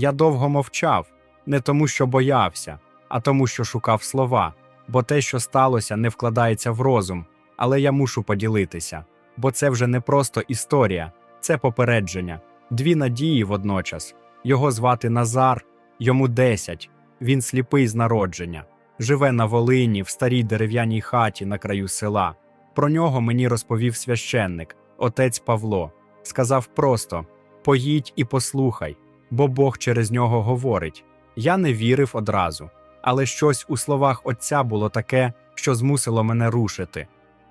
Я довго мовчав, не тому, що боявся, а тому, що шукав слова, бо те, що сталося, не вкладається в розум, але я мушу поділитися, бо це вже не просто історія, це попередження, дві надії водночас. Його звати Назар, йому 10, він сліпий з народження, живе на Волині в старій дерев'яній хаті на краю села. Про нього мені розповів священник, отець Павло. Сказав просто: поїдь і послухай, бо Бог через нього говорить. Я не вірив одразу, але щось у словах отця було таке, що змусило мене рушити.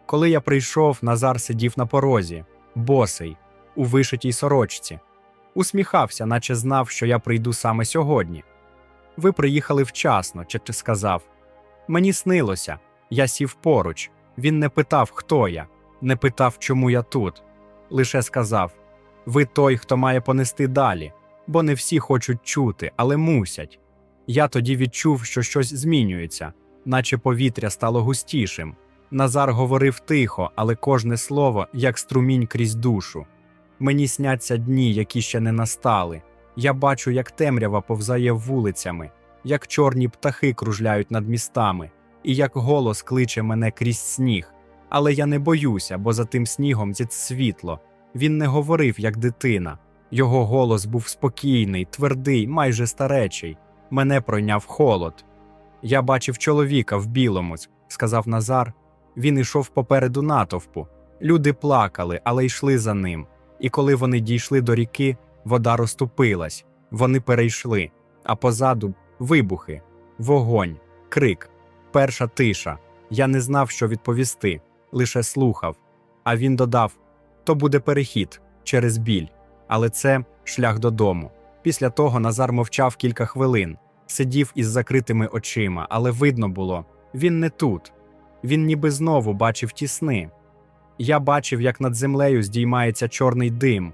Коли я прийшов, Назар сидів на порозі, босий, у вишитій сорочці, усміхався, наче знав, що я прийду саме сьогодні. Ви приїхали вчасно, чи сказав. Мені снилося, я сів поруч. Він не питав, хто я, не питав, чому я тут. Лише сказав: Ви той, хто має понести далі, бо не всі хочуть чути, але мусять. Я тоді відчув, що щось змінюється, наче повітря стало густішим. Назар говорив тихо, але кожне слово як струмінь крізь душу. Мені сняться дні, які ще не настали. Я бачу, як темрява повзає вулицями, як чорні птахи кружляють над містами, і як голос кличе мене крізь сніг. Але я не боюся, бо за тим снігом зіт світло. Він не говорив, як дитина. Його голос був спокійний, твердий, майже старечий. Мене пройняв холод. Я бачив чоловіка в білому, сказав Назар. Він ішов попереду натовпу. Люди плакали, але йшли за ним. І коли вони дійшли до ріки, вода розступилась, вони перейшли, а позаду вибухи, вогонь, крик, перша тиша. Я не знав, що відповісти, лише слухав. А він додав: то буде перехід через біль, але це шлях додому. Після того Назар мовчав кілька хвилин, сидів із закритими очима, але видно було, він не тут. Він ніби знову бачив ті сни. Я бачив, як над землею здіймається чорний дим,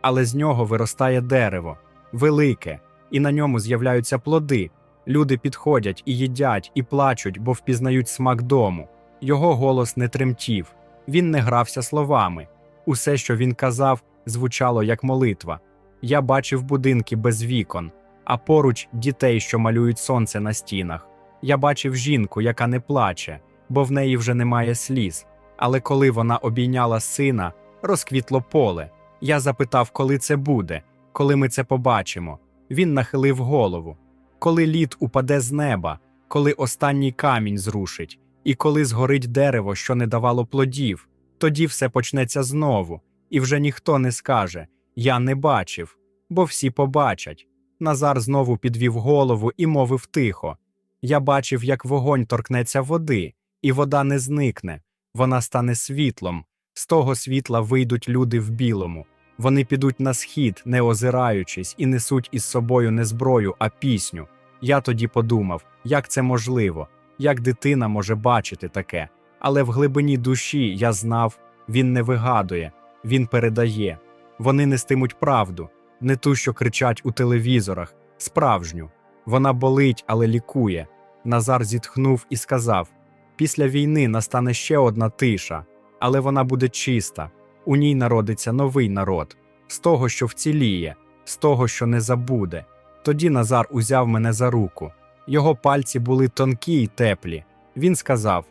але з нього виростає дерево, велике, і на ньому з'являються плоди. Люди підходять і їдять, і плачуть, бо впізнають смак дому. Його голос не тремтів, він не грався словами. Усе, що він казав, звучало як молитва. Я бачив будинки без вікон, а поруч дітей, що малюють сонце на стінах. Я бачив жінку, яка не плаче, бо в неї вже немає сліз. Але коли вона обійняла сина, розквітло поле. Я запитав, коли це буде, коли ми це побачимо. Він нахилив голову. Коли лід упаде з неба, коли останній камінь зрушить, і коли згорить дерево, що не давало плодів, тоді все почнеться знову, і вже ніхто не скаже Я не бачив, бо всі побачать. Назар знову підвів голову і мовив тихо. Я бачив, як вогонь торкнеться води, і вода не зникне, вона стане світлом. З того світла вийдуть люди в білому. Вони підуть на схід, не озираючись, і несуть із собою не зброю, а пісню. Я тоді подумав, як це можливо, як дитина може бачити таке. Але в глибині душі я знав, він не вигадує, він передає. Вони нестимуть правду, не ту, що кричать у телевізорах, справжню. Вона болить, але лікує. Назар зітхнув і сказав: Після війни настане ще одна тиша, але вона буде чиста. У ній народиться новий народ, з того, що вціліє, з того, що не забуде. Тоді Назар узяв мене за руку. Його пальці були тонкі й теплі. Він сказав: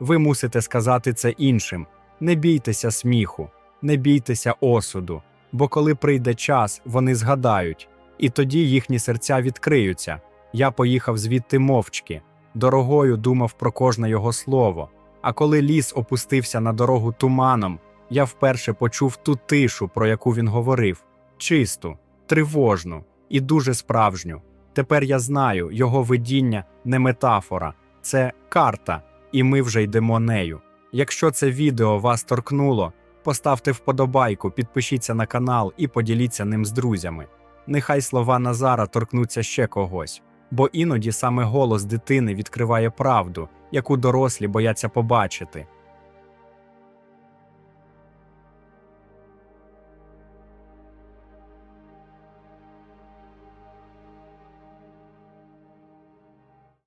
Ви мусите сказати це іншим. Не бійтеся сміху, не бійтеся осуду, бо коли прийде час, вони згадають, і тоді їхні серця відкриються. Я поїхав звідти мовчки, дорогою думав про кожне його слово. А коли ліс опустився на дорогу туманом, я вперше почув ту тишу, про яку він говорив чисту, тривожну і дуже справжню. Тепер я знаю, його видіння не метафора, це карта, і ми вже йдемо нею. Якщо це відео вас торкнуло, поставте вподобайку, підпишіться на канал і поділіться ним з друзями. Нехай слова Назара торкнуться ще когось, бо іноді саме голос дитини відкриває правду, яку дорослі бояться побачити.